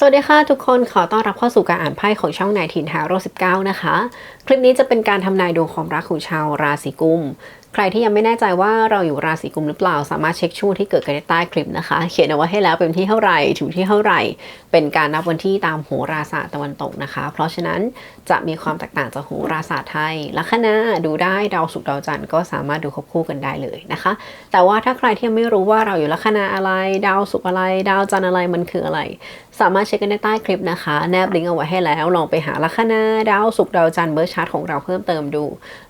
สวัสดีค่ะทุกคนขอต้อนรับเข้าสู่การอ่านไพ่ของช่องนายถิ่นทาโร่19 นะคะ คลิปนี้จะเป็นการทำนายดวงความรักของชาวราศีกุม รที่ยังไม่แน่ใจว่าเราอยู่ราศีกุมหรือเปล่า สามารถเช็คช่วงที่เกิดกันได้ใต้คลิปนะคะ เขียนเอาไว้ให้แล้วเป็นที่เท่าไหร่ถึงที่เท่าไหร่ เป็นการนับวันที่ตามโหราศาสตร์ตะวันตกนะคะ เพราะฉะนั้นจะมีความแตกต่างจากโหราศาสตร์ไทยลัคนาดูได้ดาวศุกร์ดาวจันทร์ก็สามารถดูควบคู่กันได้เลยนะคะ แต่ว่าถ้าใครที่ยังไม่รู้ว่าเราอยู่ลัคนาอะไร ดาวศุกร์อะไร ดาวจันทร์อะไรมันคืออะไร สามารถเช็คกันได้ใต้คลิปนะคะ แนบลิงก์เอาไว้ให้แล้วลองไปหาลัคนาดาวศุกร์ดาวจันทร์เบอร์ชาร์ตของเราเพิ่มเติมดู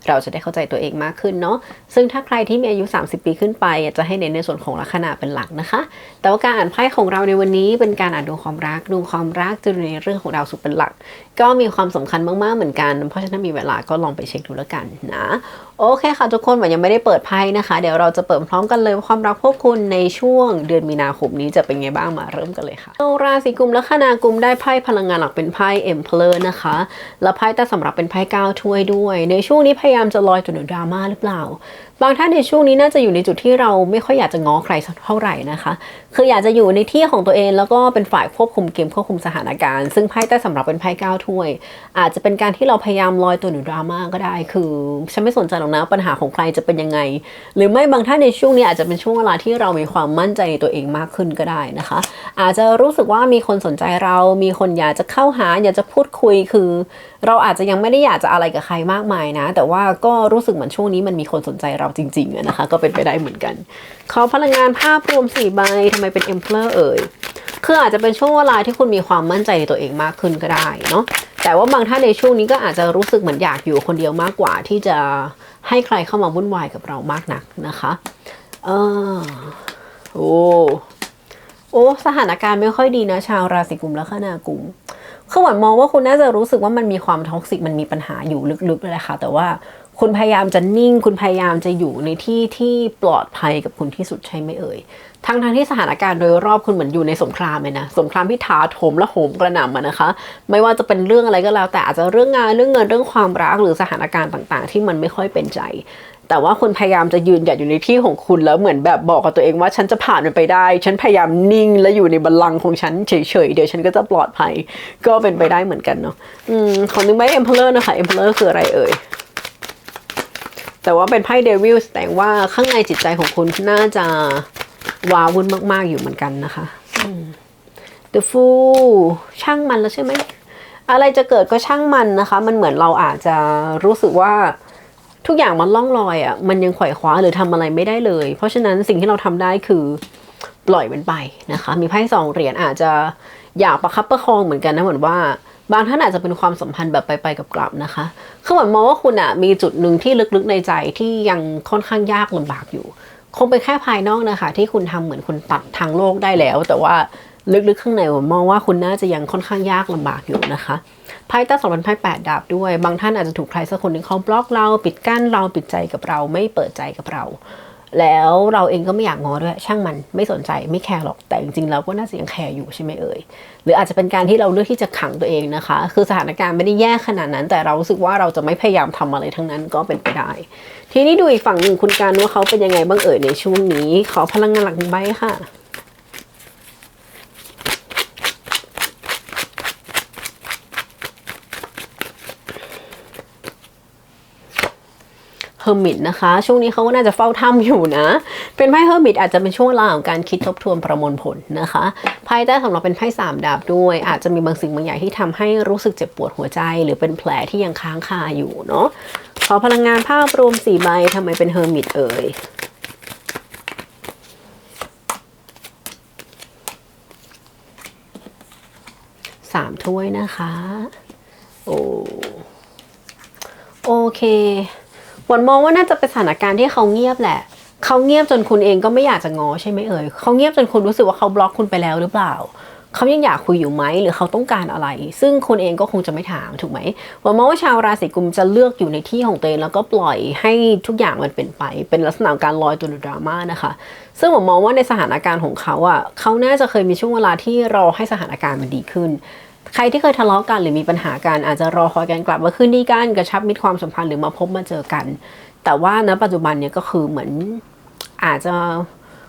เราจะได้เข้าใจตัวเองมากขึ้นเนาะซึ่งถ้าใครที่มีอายุ 30 ปีขึ้นไป จะให้เน้นในส่วนของลัคนาเป็นหลักนะคะ แต่ว่าการอ่านไพ่ของเราในวันนี้เป็นการอ่านดวงความรักดวงความรักจะในเรื่องของดาวศุกร์เป็นหลัก ก็มีความสำคัญมากๆเหมือนกัน เพราะฉะนั้นมีเวลาก็ลองไปเช็คดูแล้วกันนะ โอเคค่ะทุกคนวันยังไม่ได้เปิดไพ่นะคะ เดี๋ยวเราจะเปิดพร้อมกันเลยความรักพวกคุณในช่วงเดือนมีนาคมนี้จะเป็นไงบ้างมาเริ่มกันเลยค่ะราศีกุมและคนากุมได้ไพ่พลังงานหลักเป็นไพ่ Emperor นะคะ และไพ่แต่สำหรับเป็นไพ่ก้าวถ้วยด้วย ในช่วงนี้พยายามจะลอยจนถึงดราม่าหรือเปล่า บางท่านในช่วงนี้น่าจะอยู่ในจุดที่เราไม่ค่อยอยากจะง้อใครสักเท่าไหร่นะคะ คืออยากจะอยู่ในที่ของตัวเองแล้วก็เป็นฝ่ายควบคุมเกมควบคุมสถานการณ์ ซึ่งไพ่แต่สำหรับเป็นไพ่ก้าวถ้วย อาจจะเป็นการที่เราพยายามลอยตัวหนูดราม่าก็ได้ คือฉันไม่สนใจหรอกนะปัญหาของใครจะเป็นยังไง หรือไม่บางท่านในช่วงนี้อาจจะเป็นช่วงเวลาที่เรามีความมั่นใจในตัวเองมากขึ้นก็ได้นะคะ อาจจะรู้สึกว่ามีคนสนใจเรา มีคนอยากจะเข้าหา อยากจะพูดคุยคือ เราอาจจะยังไม่ได้อยากจะอะไรกับใครมากมายนะ แต่ว่าก็รู้สึกเหมือนช่วงนี้มันมีคนสนใจเราจริงๆนะคะ ก็เป็นไปได้เหมือนกันขอพลังงานภาพรวมสี่ใบทำไมเป็น Emperor เอ่ยคืออาจจะเป็นช่วงเวลาที่คุณมีความมั่นใจในตัวเองมากขึ้นก็ได้เนาะแต่ว่าบางท่านในช่วงนี้ก็อาจจะรู้สึกเหมือนอยากอยู่คนเดียวมากกว่าที่จะ ให้ใครเข้ามาวุ่นวายกับเรามากนักนะคะเออโอ้โอ้สถานการณ์ไม่ค่อยดีนะ ชาวราศีกุมและคนากุมคือหวานมองว่าคุณน่าจะรู้สึกว่ามันมีความท็อกซิกมันมีปัญหาอยู่ลึกๆเลยค่ะ แต่ว่าคุณพยายามจะนิ่ง คุณพยายามจะอยู่ในที่ที่ปลอดภัยกับคุณที่สุดใช่ไหมเอ่ย ทั้งทางที่สถานการณ์โดยรอบคุณเหมือนอยู่ในสงครามเลยนะ สงครามที่ถาโถมและโหมกระหน่ำนะคะ ไม่ว่าจะเป็นเรื่องอะไรก็แล้ว แต่อาจจะเรื่องงานเรื่องเงินเรื่องความรักหรือสถานการณ์ต่าง ๆ ที่มันไม่ค่อยเป็นใจ แต่ว่าคุณพยายามจะยืนหยัดอยู่ในที่ของคุณแล้วเหมือนแบบบอกกับตัวเองว่าฉันจะผ่านมันไปได้ ฉันพยายามนิ่งและอยู่ในบัลลังก์ของฉันเฉยๆ เดี๋ยวฉันก็จะปลอดภัย ก็เป็นไปได้เหมือนกันเนาะอืมขอนึงไหมเอ็มเพลเลอร์นะคะเอ็มเพลอร์คืออะไรเอ่ยแต่ว่าเป็นไพ่เดวิลแสดงว่าข้างในจิตใจของคุณน่าจะ ว้าวุ่นมาก ๆ อยู่เหมือนกันนะคะ The Fool ช่างมันแล้วใช่ไหม อะไรจะเกิดก็ช่างมันนะคะ มันเหมือนเราอาจจะรู้สึกว่าทุกอย่างมันล่องลอยอะ่ะ มันยังไขว่คว้าหรือทำอะไรไม่ได้เลย เพราะฉะนั้นสิ่งที่เราทำได้คือปล่อยมันไปนะคะ มีไพ่สองเหรียญอาจจะอยากประคับประคองเหมือนกันนะเหมือนว่าบางท่านอาจจะเป็นความสัมพันธ์แบบไปไปกับกลับนะคะ คือเหมือนมองว่าคุณอะมีจุดหนึ่งที่ลึกๆในใจที่ยังค่อนข้างยากลำบากอยู่ คงเป็นแค่ภายนอกนะคะ ที่คุณทำเหมือนคุณตัดทางโลกได้แล้ว แต่ว่าลึกๆข้างในผมมองว่าคุณน่าจะยังค่อนข้างยากลำบากอยู่นะคะไพ่ใต้สองพันไพ่แปดดาบด้วย บางท่านอาจจะถูกใครสักคนหนึ่งเขาบล็อกเรา ปิดกั้นเราปิดใจกับเราไม่เปิดใจกับเรา แล้วเราเองก็ไม่อยากงอด้วย ช่างมันไม่สนใจไม่แคร์หรอกแต่จริงๆเราก็น่าจะยังแคร์อยู่ใช่ไหมเอ่ยหรืออาจจะเป็นการที่เราเลือกที่จะขังตัวเองนะคะ คือสถานการณ์ไม่ได้แย่ขนาดนั้น แต่เรารู้สึกว่าเราจะไม่พยายามทำอะไรทั้งนั้นก็เป็นไปได้ ทีนี้ดูอีกฝั่งหนึ่งคุณการว่าเขาเป็นยังไงบ้างเอ่ยในช่วงนี้ ขอพลังงานหลักหนึ่งใบค่ะ อร์มิตนะคะ ช่วงนี้เขาก็น่าจะเฝ้าถ้ำอยู่นะ เป็นไพ่เฮอร์มิตอาจจะเป็นช่วงเวลาของการคิดทบทวนประมวลผลนะคะไพ่ใต้สำหรับเป็นไพ่สามดาบด้วย อาจจะมีบางสิ่งบางอย่างที่ทำให้รู้สึกเจ็บปวดหัวใจ หรือเป็นแผลที่ยังค้างคาอยู่เนาะขอพลังงานภาพรวมสี่ใบทำไมเป็นเฮอร์มิตเอ่ยสามถ้วยนะคะ โอ้โอเค วนมองว่าน่าจะเป็นสถานการณ์ที่เขาเงียบแหละ เขาเงียบจนคุณเองก็ไม่อยากจะงอใช่ไหมเอ่ยเขาเงียบจนคุณรู้สึกว่าเขาบล็อกคุณไปแล้วหรือเปล่าเขายังอยากคุยอยู่ไหมหรือเขาต้องการอะไร ซึ่งคุณเองก็คงจะไม่ถามถูกไหมหวนมองว่าชาวราศีกุมจะเลือกอยู่ในที่ของตัวเองแล้วก็ปล่อยให้ทุกอย่างมันเป็นไป เป็นลักษณะการลอยตัวดราม่านะคะ ซึ่งผมมองว่าในสถานการณ์ของเขาอะเขาน่าจะเคยมีช่วงเวลาที่รอให้สถานการณ์มันดีขึ้น ใครที่เคยทะเลาะกันหรือมีปัญหากันอาจจะรอคอยกันกลับมาคืนดีกันกระชับมิตรความสัมพันธ์หรือมาพบมาเจอกัน แต่ว่าณปัจจุบันเนี่ยก็คือเหมือนอาจจะ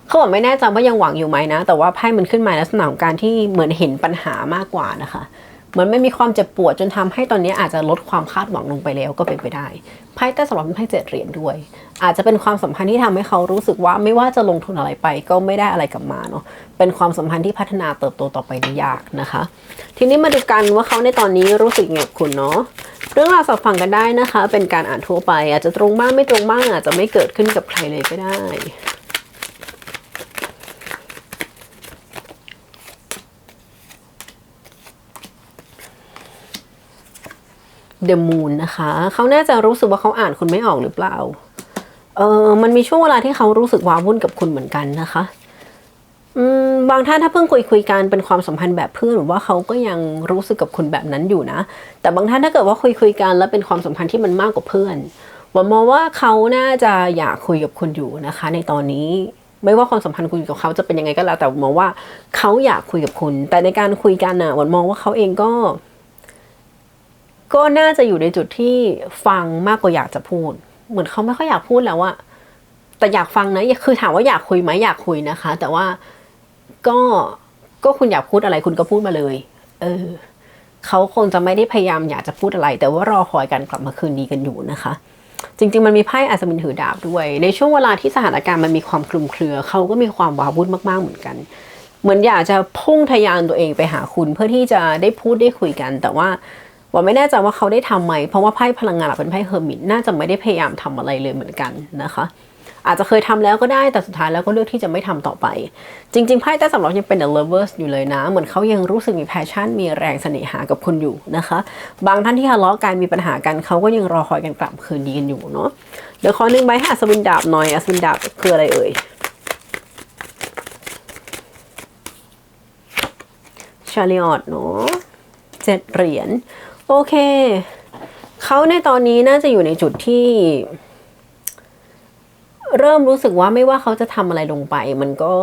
เขาบอกไม่แน่ใจว่ายังหวังอยู่ไหมนะ แต่ว่าไพ่มันขึ้นมาลักษณะของการที่เหมือนเห็นปัญหามากกว่านะคะ เหมือนไม่มีความเจ็บปวดจนทำให้ตอนนี้อาจจะลดความคาดหวังลงไปแล้วก็เป็นไปได้ ไพ่ใต้สำหรับไพ่เจ็ดเหรียญด้วย อาจจะเป็นความสัมพันธ์ที่ทำให้เขารู้สึกว่าไม่ว่าจะลงทุนอะไรไปก็ไม่ได้อะไรกลับมาเนาะ เป็นความสัมพันธ์ที่พัฒนาเติบโตต่อไปได้ยากนะคะ ทีนี้มาดูกันว่าเขาในตอนนี้รู้สึกยังไงกับคุณเนาะ เรื่องราวสอบฟังกันได้นะคะ เป็นการอ่านทั่วไป อาจจะตรงบ้างไม่ตรงบ้างอาจจะไม่เกิดขึ้นกับใครเลยก็ได้ เด e m มูนนะคะ เขาน่าจะรู้สึกว่าเขาอ่านคุณไม่ออกหรือเปล่า เออมันมีช่วงเวลาที่เขารู้สึกว้าวุ่นกับคุณเหมือนกันนะคะบางท่านถ้าเพิ่งคุยคุยกันเป็นความสัมพันธ์แบบเพื่อนหรือว่าเขาก็ยังรู้สึกกับคุณแบบนั้นอยู่นะ แต่บางท่านถ้าเกิดว่าคุยคุยกันแล้วเป็นความสัมพันธ์ที่มันมากกว่าเพื่อนผมมองว่าเขาน่าจะอยากคุยกับคุณอยู่นะคะ ในตอนนี้ไม่ว่าความสัมพันธ์คุณกับเขาจะเป็นยังไงก็แล้วแต่มองว่าเขาอยากคุยกับคุณ แต่ในการคุยกันน่ะวันมองว่าเขาเองก็ ก็น่าจะอยู่ในจุดที่ฟังมากกว่าอยากจะพูด เหมือนเขาไม่ค่อยอยากพูดแล้วอะแต่อยากฟังนะคือถามว่าอยากคุยไหมอยากคุยนะคะ แต่ว่าก็ก็คุณอยากพูดอะไรคุณก็พูดมาเลย เออเขาคงจะไม่ได้พยายามอยากจะพูดอะไร แต่ว่ารอคอยกันกลับมาคืนดีกันอยู่นะคะ จริง ๆ มันมีไพ่อัศวินถือดาบด้วย ในช่วงเวลาที่สถานการณ์มันมีความคลุมเครือเขาก็มีความว้าวุ่นมากๆเหมือนกัน เหมือนอยากจะพุ่งทะยานตัวเองไปหาคุณเพื่อที่จะได้พูดได้คุยกัน แต่ว่า ว่าไม่แน่ใจว่าเขาได้ทำไหม เพราะว่าไพ่พลังงานหลักเป็นไพ่เฮอร์มิตน่าจะไม่ได้พยายามทำอะไรเลยเหมือนกันนะคะ อาจจะเคยทำแล้วก็ได้แต่สุดท้ายแล้วก็เลือกที่จะไม่ทำต่อไป จริงๆไพ่ใต้สำรองยังเป็น the lovers อยู่เลยนะ เหมือนเขายังรู้สึกมี passion มีแรงเสน่หากับคุณอยู่นะคะ บางท่านที่ทะเลาะกันมีปัญหากันเขาก็ยังรอคอยกันกลับคืนดีกันอยู่เนาะเดี๋ยวขอหนึ่งใบให้อัศวินดาบหน่อยอัศวินดาบคืออะไรเอ่ยชาลิออตเนาะเจ็ดเหรียญ โอเค เขาในตอนนี้น่าจะอยู่ในจุดที่ เริ่มรู้สึกว่าไม่ว่าเขาจะทำอะไรลงไป มันก็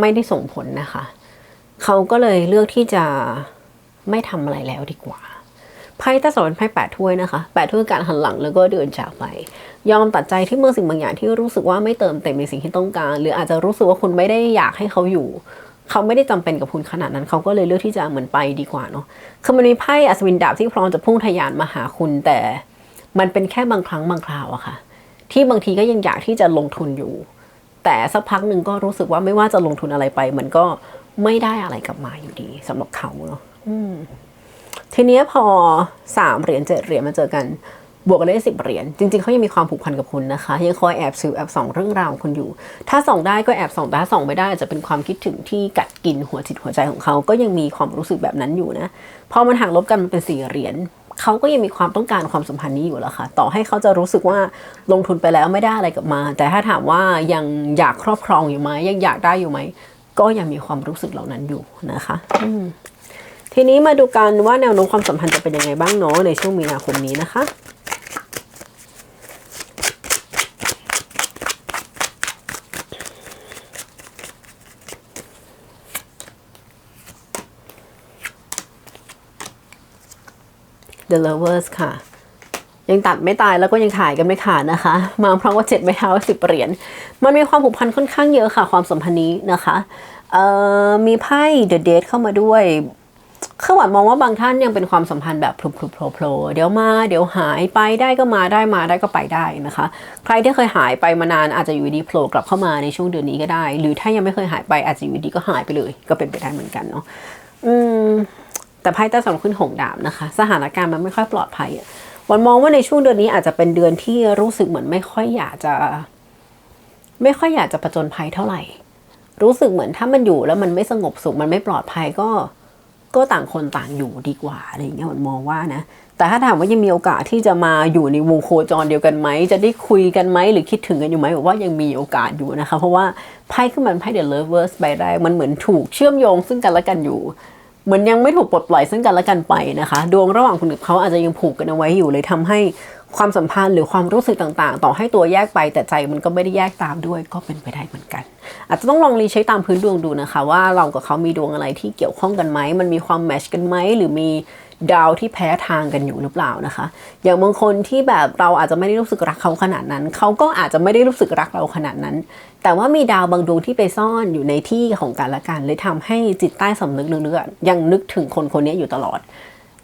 ไม่ได้ส่งผลนะคะ เขาก็เลยเลือกที่จะไม่ทำอะไรแล้วดีกว่าไพ่ตาสอนไพ่แปดถ้วยนะคะแปดถ้วยการหันหลังแล้วก็เดินจากไป ยอมตัดใจที่เมื่อสิ่งบางอย่างที่รู้สึกว่าไม่เติมเต็มในสิ่งที่ต้องการ หรืออาจจะรู้สึกว่าคุณไม่ได้อยากให้เขาอยู่ เขาไม่ได้จำเป็นกับคุณขนาดนั้น เขาก็เลยเลือกที่จะเหมือนไปดีกว่าเนาะคือมันมีไพ่อัศวินดาบที่พร้อมจะพุ่งทะยานมาหาคุณ แต่มันเป็นแค่บางครั้งบางคราวอะค่ะ ที่บางทีก็ยังอยากที่จะลงทุนอยู่ แต่สักพักหนึ่งก็รู้สึกว่าไม่ว่าจะลงทุนอะไรไป มันก็ไม่ได้อะไรกลับมาอยู่ดีสำหรับเขาเนาะทีนี้พอสามเหรียญเจ็ดเหรียญมาเจอกัน บวกกันได้สิบเหรียญจริงๆเขายังมีความผูกพันกับคุณนะคะ ยังคอยแอบสืบแอบส่องเรื่องราวของคุณอยู่ ถ้าส่องได้ก็แอบส่องแต่ถ้าส่องไม่ได้อาจจะเป็นความคิดถึงที่กัดกินหัวจิตหัวใจของเขาก็ยังมีความรู้สึกแบบนั้นอยู่นะพอมันหักลบกันมันเป็นสี่เหรียญเขาก็ยังมีความต้องการความสัมพันธ์นี้อยู่แล้วค่ะ ต่อให้เขาจะรู้สึกว่าลงทุนไปแล้วไม่ได้อะไรกลับมา แต่ถ้าถามว่ายังอยากครอบครองอยู่ไหมยังอยากได้อยู่ไหมก็ยังมีความรู้สึกเหล่านั้นอยู่นะคะทีนี้มาดูกันว่าแนวโน้มความสัมพันธ์จะเป็นยังไงบ้างเนาะในช่วงมีนาคมนี้นะคะ The Lovers ค่ะ ยังตัดไม่ตายแล้วก็ยังขายกันไม่ขาดนะคะ มาเพราะว่าเจ็ดไม่เท้าสิบเหรียญมันมีความผูกพันค่อนข้างเยอะค่ะความสัมพันธ์นี้นะคะมีไพ่ The Date เข้ามาด้วยคือหวานมองว่าบางท่านยังเป็นความสัมพันธ์แบบพลุพลุโผล่เดี๋ยวมาเดี๋ยวหายไปได้ก็มาได้มาได้ก็ไปได้นะคะ ใครที่เคยหายไปมานานอาจจะอยู่ดีโผล่กลับเข้ามาในช่วงเดือนนี้ก็ได้ หรือถ้ายังไม่เคยหายไปอาจจะอยู่ดีก็หายไปเลย ก็เป็นไปได้เหมือนกันเนาะอืม แต่ไพ่ใต้สำรขึ้นหงดาบนะคะ สถานการณ์มันไม่ค่อยปลอดภัยอะวันมองว่าในช่วงเดือนนี้อาจจะเป็นเดือนที่รู้สึกเหมือนไม่ค่อยอยากจะ ไม่ค่อยอยากจะผจญภัยเท่าไหร่ รู้สึกเหมือนถ้ามันอยู่แล้วมันไม่สงบสุขมันไม่ปลอดภัยก็ก็ต่างคนต่างอยู่ดีกว่าอะไรอย่างเงี้ยวันมองว่านะ แต่ถ้าถามว่ายังมีโอกาสที่จะมาอยู่ในวงโคจรเดียวกันไหม จะได้คุยกันไหมหรือคิดถึงกันอยู่ไหมบอกว่ายังมีโอกาสอยู่นะคะ เพราะว่าไพ่ขึ้นมาเป็นไพ่ The Lovers ใบแรกมันเหมือนถูกเชื่อมโยงซึ่งกันและกันอยู่ เหมือนยังไม่ถูกปลดปล่อยซึ่งกันและกันไปนะคะ ดวงระหว่างคุณกับเขาอาจจะยังผูกกันเอาไว้อยู่เลยทำให้ความสัมพันธ์หรือความรู้สึกต่างๆ ต่อให้ตัวแยกไปแต่ใจมันก็ไม่ได้แยกตามด้วยก็เป็นไปได้เหมือนกัน อาจจะต้องลองรีเช็คตามพื้นดวงดูนะคะ ว่าเรากับเขามีดวงอะไรที่เกี่ยวข้องกันไหมมันมีความแมชกันไหมหรือมี ดาวที่แพ้ทางกันอยู่หรือเปล่านะคะ อย่างบางคนที่แบบเราอาจจะไม่ได้รู้สึกรักเขาขนาดนั้น เขาก็อาจจะไม่ได้รู้สึกรักเราขนาดนั้น แต่ว่ามีดาวบางดวงที่ไปซ่อนอยู่ในที่ของกันและกันเลยทำให้จิตใต้สำนึกลึกๆยังนึกถึงคนคนนี้อยู่ตลอด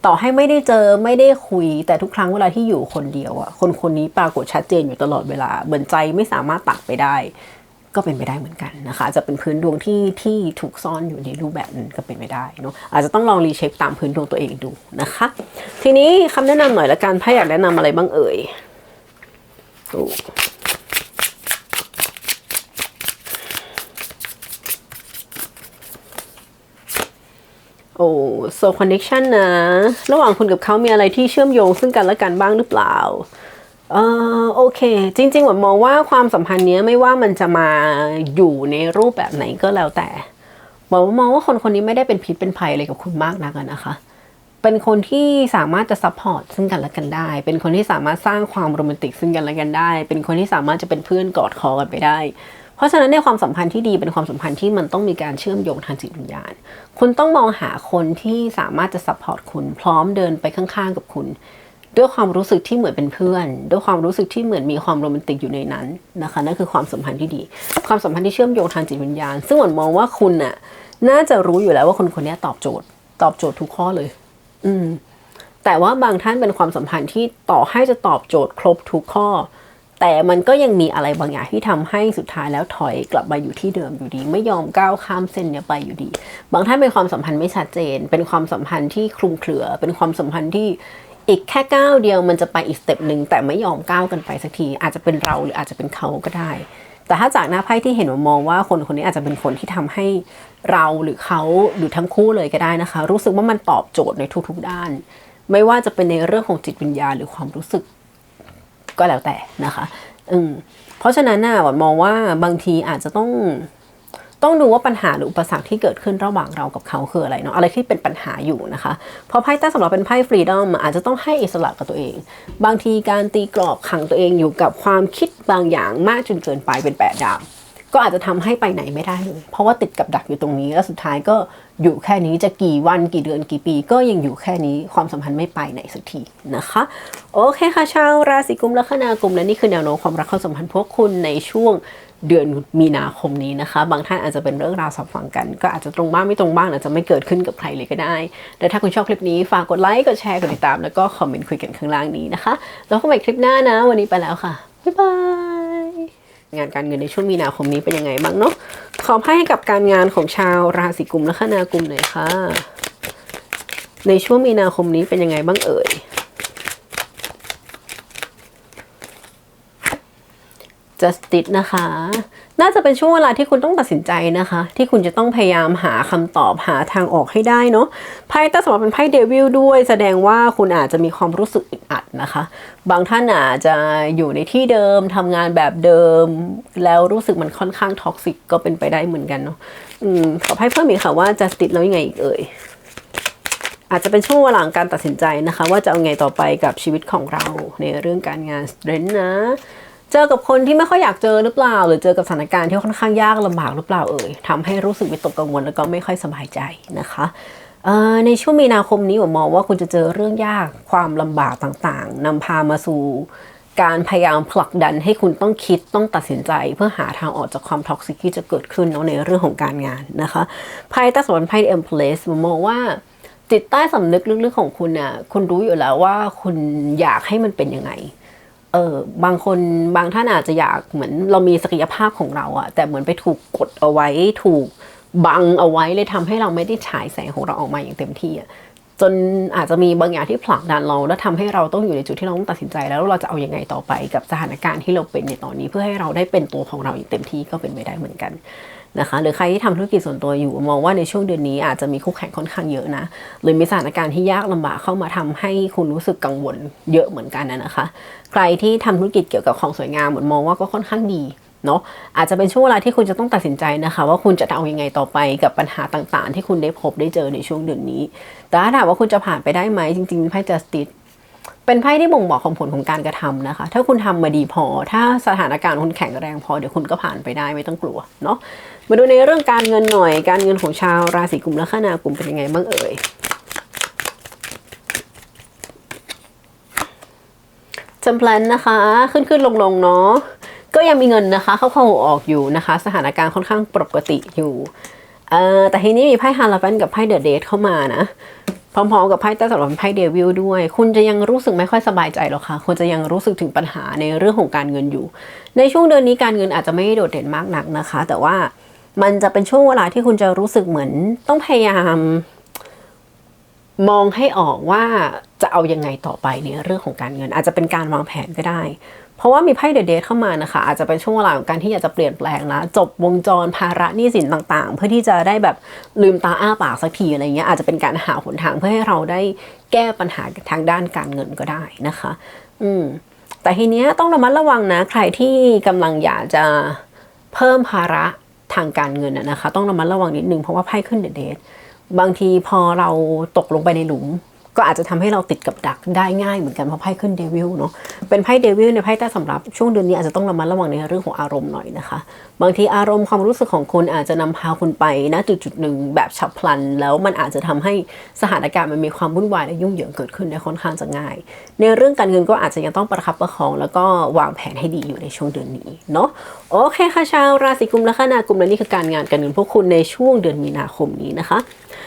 ต่อให้ไม่ได้เจอไม่ได้คุย แต่ทุกครั้งเวลาที่อยู่คนเดียวอะคนคนนี้ปรากฏชัดเจนอยู่ตลอดเวลาเหมือนใจไม่สามารถตัดไปได้ ก็เป็นไปได้เหมือนกันนะคะจะเป็นพื้นดวงที่ที่ถูกซ่อนอยู่ในรูปแบบนั้นก็เป็นไปได้เนาะอาจจะต้องลองรีเช็คตามพื้นดวงตัวเองดูนะคะ ทีนี้คำแนะนำหน่อยละกันไพ่อยากแนะนำอะไรบ้างเอ่ยโอ้โซคอนเน c ชันนะ ระหว่างคุณกับเขามีอะไรที่เชื่อมโยงซึ่งกันและกันบ้างหรือเปล่า เออโอเค จริงๆหวนมองว่าความสัมพันธ์เนี้ยไม่ว่ามันจะมาอยู่ในรูปแบบไหนก็แล้วแต่หวนมองว่าคนคนนี้ไม่ได้เป็นพิษเป็นภัยอะไรกับคุณมากนักนะคะ เป็นคนที่สามารถจะซัพพอร์ตซึ่งกันและกันได้ เป็นคนที่สามารถสร้างความโรแมนติกซึ่งกันและกันได้ เป็นคนที่สามารถจะเป็นเพื่อนกอดคอกันไปได้ เพราะฉะนั้นในความสัมพันธ์ที่ดีเป็นความสัมพันธ์ที่มันต้องมีการเชื่อมโยงทางจิตวิญญาณ คุณต้องมองหาคนที่สามารถจะซัพพอร์ตคุณ พร้อมเดินไปข้างๆกับคุณ ด้วยความรู้สึกที่เหมือนเป็นเพื่อน ด้วยความรู้สึกที่เหมือนมีความโรแมนติกอยู่ในนั้นนะคะนั่นคือความสัมพันธ์ที่ดี ความสัมพันธ์ที่เชื่อมโยงทางจิตวิญญาณ ซึ่งหวนมองว่าคุณน่ะน่าจะรู้อยู่แล้วว่าคนคนนี้ตอบโจทย์ ตอบโจทย์ทุกข้อเลย อืม แต่ว่าบางท่านเป็นความสัมพันธ์ที่ต่อให้จะตอบโจทย์ครบทุกข้อ แต่มันก็ยังมีอะไรบางอย่างที่ทำให้สุดท้ายแล้วถอยกลับมาอยู่ที่เดิมอยู่ดี ไม่ยอมก้าวข้ามเส้นเนี้ยไปอยู่ดี บางท่านเป็นความสัมพันธ์ไม่ชัดเจน เป็นความสัมพันธ์ที่คลุมเครือ เป็นความสัมพันธ์ที่ อีกแค่ก้าวเดียวมันจะไปอีกสเต็ปหนึ่งแต่ไม่ยอมก้าวกันไปสักที อาจจะเป็นเราหรืออาจจะเป็นเขาก็ได้ แต่ถ้าจากหน้าไพ่ที่เห็นมองว่าคนคนนี้อาจจะเป็นคนที่ทำให้เราหรือเขาหรือทั้งคู่เลยก็ได้นะคะ รู้สึกว่ามันตอบโจทย์ในทุกๆด้าน ไม่ว่าจะเป็นในเรื่องของจิตวิญญาณหรือความรู้สึก ก็แล้วแต่นะคะ อืมเพราะฉะนั้นน่ะหวันมองว่าบางทีอาจจะต้อง ต้องดูว่าปัญหาหรืออุปสรรคที่เกิดขึ้นระหว่างเรากับเขาคืออะไรเนาะอะไรที่เป็นปัญหาอยู่นะคะเพราะไพ่ใต้สำหรับเป็นไพ่ฟรีดอมอาจจะต้องให้อิสระกับตัวเอง บางทีการตีกรอบขังตัวเองอยู่กับความคิดบางอย่างมากจนเกินไปเป็นแปดดาวก็อาจจะทำให้ไปไหนไม่ได้เลย เพราะว่าติดกับดักอยู่ตรงนี้ แล้วสุดท้ายก็อยู่แค่นี้จะกี่วันกี่เดือนกี่ปี ก็ยังอยู่แค่นี้ความสัมพันธ์ไม่ไปไหนสักทีนะคะ โอเคค่ะชาวราศีกุมและคณากุมและนี่คือแนวโน้มความรักความสัมพันธ์พวกคุณในช่วง เดือนมีนาคมนี้นะคะ บางท่านอาจจะเป็นเรื่องราวสับฟังกัน ก็อาจจะตรงบ้างไม่ตรงบ้างอาจจะไม่เกิดขึ้นกับใครเลยก็ได้ แต่ถ้าคุณชอบคลิปนี้ฝากกดไลค์กดแชร์กดติดตามแล้วก็คอมเมนต์คุยกันข้างล่างนี้นะคะแล้วพบกันคลิปหน้านะ วันนี้ไปแล้วค่ะบ๊ายบายงานการเงินในช่วงมีนาคมนี้เป็นยังไงบ้างเนาะขอให้กับการงานของชาวราศีกุมและคณากุมหน่อยค่ะในช่วงมีนาคมนี้เป็นยังไงบ้างเอ่ย justice นะคะ น่าจะเป็นช่วงเวลาที่คุณต้องตัดสินใจนะคะ ที่คุณจะต้องพยายามหาคำตอบหาทางออกให้ได้เนาะไพ่ใต้สำหรับเป็นไพ่เดวิลด้วย แสดงว่าคุณอาจจะมีความรู้สึกอึดอัดนะคะ บางท่านอาจจะอยู่ในที่เดิมทำงานแบบเดิม แล้วรู้สึกมันค่อนข้างท็อกซิกก็เป็นไปได้เหมือนกันเนาะอืมขอไพ่เพิ่มอีกค่ะว่า justice แล้วยังไงอีกเอ่ยอาจจะเป็นช่วงเวลาของการตัดสินใจนะคะ ว่าจะเอาไงต่อไปกับชีวิตของเราในเรื่องการงานเรนนะ เจอกับคนที่ไม่ค่อยอยากเจอหรือเปล่า หรือเจอกับสถานการณ์ที่ค่อนข้างยากลำบากหรือเปล่าเอ่ยทำให้รู้สึกวิตกกังวลแล้วก็ไม่ค่อยสบายใจนะคะในช่วงมีนาคมนี้ผมมองว่าคุณจะเจอเรื่องยากความลำบากต่างๆนำพามาสู่การพยายามผลักดันให้คุณต้องคิดต้องตัดสินใจ เพื่อหาทางออกจากความท็อกซิกที่จะเกิดขึ้นเนาะในเรื่องของการงานนะคะไพ่ใต้สวนไพ่เอ็มเพลสผมมองว่าจิตใต้สำนึกลึกๆของคุณน่ะคุณรู้อยู่แล้วว่าคุณอยากให้มันเป็นยังไง เออบางคนบางท่านอาจจะอยากเหมือนเรามีศักยภาพของเราอะแต่เหมือนไปถูกกดเอาไว้ถูกบังเอาไว้เลยทำให้เราไม่ได้ฉายแสงของเราออกมาอย่างเต็มที่อะ จนอาจจะมีบางอย่างที่ผลักดันเรา แล้วทำให้เราต้องอยู่ในจุดที่เราต้องตัดสินใจแล้วเราจะเอาอยัางไงต่อไปกับสถานการณ์ที่เราเป็นในตอนนี้ เพื่อให้เราได้เป็นตัวของเราอย่างเต็มที่ก็เป็นไปได้เหมือนกันนะคะหรือใครที่ทำธุรกิจส่วนตัวอยู่มองว่าในช่วงเดือนนี้อาจจะมีคู่แข่งค่อนข้างเยอะนะหรือมีสถานการณ์ที่ยากลำบากเข้ามาทำให้คุณรู้สึกกังวลเยอะเหมือนกันนะนะคะ ใครที่ทำธุรกิจเกี่ยวกับของสวยงามเหมือนมองว่าก็ค่อนข้างดี เนาะอาจจะเป็นช่วงเวลาที่คุณจะต้องตัดสินใจนะคะ ว่าคุณจะเอาอยัางไงต่อไปกับปัญหาต่างๆ ที่คุณได้พบได้เจอในช่วงเดือนนี้ แต่ถ้าถามว่าคุณจะผ่านไปได้ไหมจริงๆไพ่จัสติสเป็นไพ่ที่บ่งบอกของผลของการกระทำนะคะ ถ้าคุณทำมาดีพอ ถ้าสถานการณ์คุณแข็งแรงพอ เดี๋ยวคุณก็ผ่านไปได้ไม่ต้องกลัวเนาะ มาดูในเรื่องการเงินหน่อย การเงินของชาวราศีกุมและคณากลุ่มเป็นยังไงบ้างเอ่ย จำเพลนนะคะ ขึ้นขึ้นลงลงเนาะ ก็ยังมีเงินนะคะ เข้าเข้าออกอยู่นะคะ สถานการณ์ค่อนข้างปกติอยู่เอ่อแต่ทีนี้มีไพ่ฮาราฟันกับไพ่เดอะเดทเข้ามานะพร้อมๆกับไพ่ใต้สำหรับไพ่เดวิลด้วย คุณจะยังรู้สึกไม่ค่อยสบายใจหรอกค่ะ คุณจะยังรู้สึกถึงปัญหาในเรื่องของการเงินอยู่ ในช่วงเดือนนี้การเงินอาจจะไม่โดดเด่นมากนักนะคะ แต่ว่ามันจะเป็นช่วงเวลาที่คุณจะรู้สึกเหมือนต้องพยายาม มองให้ออกว่าจะเอายังไงต่อไปในเรื่องของการเงิน อาจจะเป็นการวางแผนก็ได้ เพราะว่ามีไพ่เดเดทเข้ามานะคะ อาจจะเป็นช่วงเวลาของการที่อยากจะเปลี่ยนแปลงนะ จบวงจรภาระหนี้สินต่างๆ เพื่อที่จะได้แบบลืมตาอ้าปากสักทีอะไรเงี้ยอาจจะเป็นการหาหนทางเพื่อให้เราได้แก้ปัญหาทางด้านการเงินก็ได้นะคะ อืมแต่ทีเนี้ยต้องระมัดระวังนะ ใครที่กำลังอยากจะเพิ่มภาระทางการเงินนะนะคะ ต้องระมัดระวังนิดนึงเพราะว่าไพ่ขึ้นเดเดทบางทีพอเราตกลงไปในหลุม ก็อาจจะทำให้เราติดกับดักได้ง่ายเหมือนกันเพราะไพ่ขึ้นเดวิลเนาะเป็นไพ่เดวิลในไพ่ใต้สำหรับช่วงเดือนนี้อาจจะต้องระมัดระวังในเรื่องของอารมณ์หน่อยนะคะ บางทีอารมณ์ความรู้สึกของคุณอาจจะนำพาคุณไปณจุดจุดหนึ่งแบบฉับพลัน แล้วมันอาจจะทำให้สถานการณ์มันมีความวุ่นวายและยุ่งเหยิงเกิดขึ้นได้ค่อนข้างจะง่าย ในเรื่องการเงินก็อาจจะยังต้องประคับประคอง แล้วก็วางแผนให้ดีอยู่ในช่วงเดือนนี้เนาะโอเคค่ะชาวราศีกุมและคณากุมและนี่คือการงานการเงินพวกคุณในช่วงเดือนมีนาคมนี้นะคะ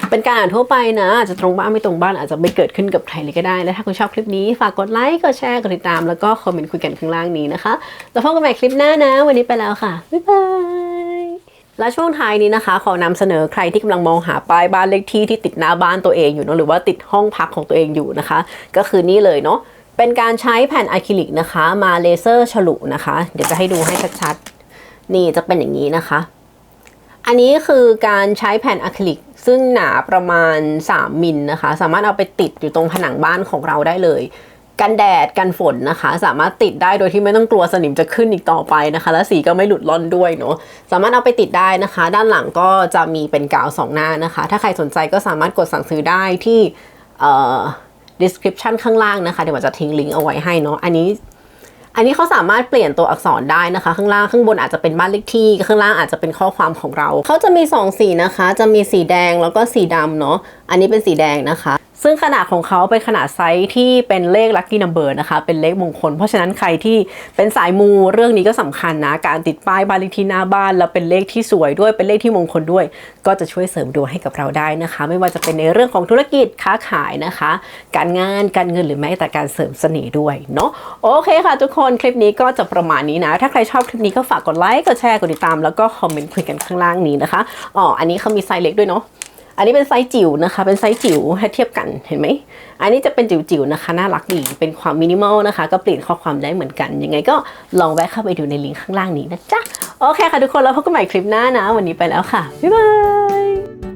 เป็นการอ่านทั่วไปนะอาจจะตรงบ้างไม่ตรงบ้านอาจจะไม่เกิดขึ้นกับใครเลยก็ได้ และถ้าคุณชอบคลิปนี้ฝากกดไลค์กดแชร์กดติดตามแล้วก็คอมเมนต์คุยกันข้างล่างนี้นะคะแล้วพบกันใหม่คลิปหน้านะ วันนี้ไปแล้วค่ะบ๊ายบายและช่วงท้ายนี้นะคะ ขอนำเสนอใครที่กำลังมองหาป้ายบ้านเลขที่ที่ติดหน้าบ้านตัวเองอยู่เนะหรือว่าติดห้องพักของตัวเองอยู่นะคะ ก็คือนี่เลยเนาะเป็นการใช้แผ่นอะคริลิกนะคะ มาเลเซอร์ฉลุนะคะ เดี๋ยวจะให้ดูให้ชัดๆนี่จะเป็นอย่างนี้นะคะ อันนี้คือการใช้แผ่นอะคริลิกซึ่งหนาประมาณ 3 มิลนะคะ สามารถเอาไปติดอยู่ตรงผนังบ้านของเราได้เลยกันแดดกันฝนนะคะ สามารถติดได้โดยที่ไม่ต้องกลัวสนิมจะขึ้นอีกต่อไปนะคะ และสีก็ไม่หลุดล่อนด้วยเนาะสามารถเอาไปติดได้นะคะ ด้านหลังก็จะมีเป็นกาวสองหน้านะคะ ถ้าใครสนใจก็สามารถกดสั่งซื้อได้ที่อ่อ description ข้างล่างนะคะ เดี๋ยวมันจะทิ้งลิงก์เอาไว้ให้เนาะอันนี้ อันนี้เขาสามารถเปลี่ยนตัวอักษรได้นะคะ ข้างล่างข้างบนอาจจะเป็นบ้านเลขที่ ข้างล่างอาจจะเป็นข้อความของเรา เขาจะมี 2 สีนะคะ จะมีสีแดงแล้วก็สีดำเนาะ อันนี้เป็นสีแดงนะคะ ซึ่งขนาดของเขาเป็นขนาดไซส์ที่เป็นเลข lucky number นะคะ เป็นเลขมงคล เพราะฉะนั้นใครที่เป็นสายมูเรื่องนี้ก็สำคัญนะ การติดป้ายบ้านเลขที่หน้าบ้าน แล้วเป็นเลขที่สวยด้วย เป็นเลขที่มงคลด้วย ก็จะช่วยเสริมดวงให้กับเราได้นะคะ ไม่ว่าจะเป็นในเรื่องของธุรกิจค้าขายนะคะ การงาน การเงินหรือแม้แต่การเสริมเสน่ห์ด้วยเนาะ โอเคค่ะ ทุกคน คลิปนี้ก็จะประมาณนี้นะ ถ้าใครชอบคลิปนี้ก็ฝากกดไลค์ กดแชร์ กดติดตาม แล้วก็คอมเมนต์คุยกันข้างล่างนี้นะคะ อ๋อ อันนี้เขามีไซส์เล็กด้วยเนาะ อันนี้เป็นไซส์จิ๋วนะคะ เป็นไซส์จิ๋วให้เทียบกันเห็นไหม อันนี้จะเป็นจิ๋วๆนะคะ น่ารักดี เป็นความมินิมอลนะคะ ก็เปลี่ยนข้อความได้เหมือนกัน ยังไงก็ลองแวะเข้าไปดูในลิงก์ข้างล่างนี้นะจ๊ะ โอเคค่ะทุกคน แล้วพบกันใหม่คลิปหน้านะ วันนี้ไปแล้วค่ะ บ๊ายบาย